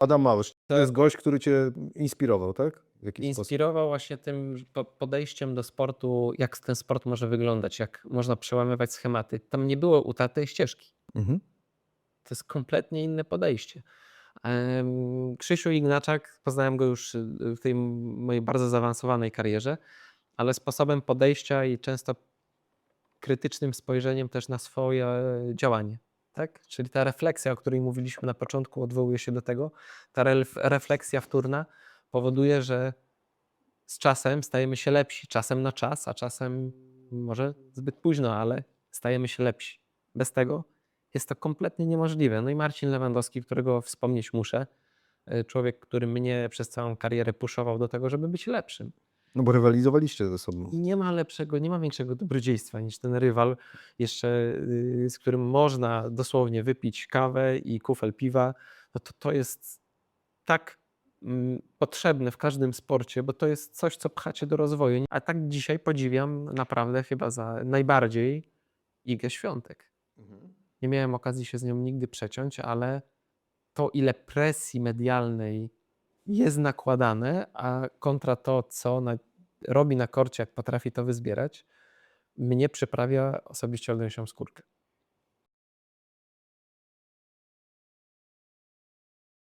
Adam Małysz, to jest gość, który cię inspirował, tak? W jakiś. Inspirował właśnie tym po- podejściem do sportu, jak ten sport może wyglądać, jak można przełamywać schematy. Tam nie było utartej ścieżki. Mhm. To jest kompletnie inne podejście. Em, Krzysiu Ignaczak, poznałem go już y, w tej mojej bardzo zaawansowanej karierze, ale sposobem podejścia i często krytycznym spojrzeniem też na swoje działanie. Tak? Czyli ta refleksja, o której mówiliśmy na początku, odwołuje się do tego. Ta ref- refleksja wtórna powoduje, że z czasem stajemy się lepsi. Czasem na czas, a czasem może zbyt późno, ale stajemy się lepsi. Bez tego jest to kompletnie niemożliwe. No i Marcin Lewandowski, którego wspomnieć muszę, y, człowiek, który mnie przez całą karierę puszował do tego, żeby być lepszym. No bo rywalizowaliście ze sobą. I nie ma lepszego, nie ma większego dobrodziejstwa niż ten rywal, jeszcze y, z którym można dosłownie wypić kawę i kufel piwa. No to, to jest tak mm, potrzebne w każdym sporcie, bo to jest coś, co pchacie do rozwoju. A tak dzisiaj podziwiam naprawdę chyba za najbardziej Igę Świątek. Nie miałem okazji się z nią nigdy przeciąć, ale to, ile presji medialnej jest nakładane, a kontra to, co na, robi na korcie, jak potrafi to wyzbierać, mnie przyprawia osobiście olbrzymią skórkę.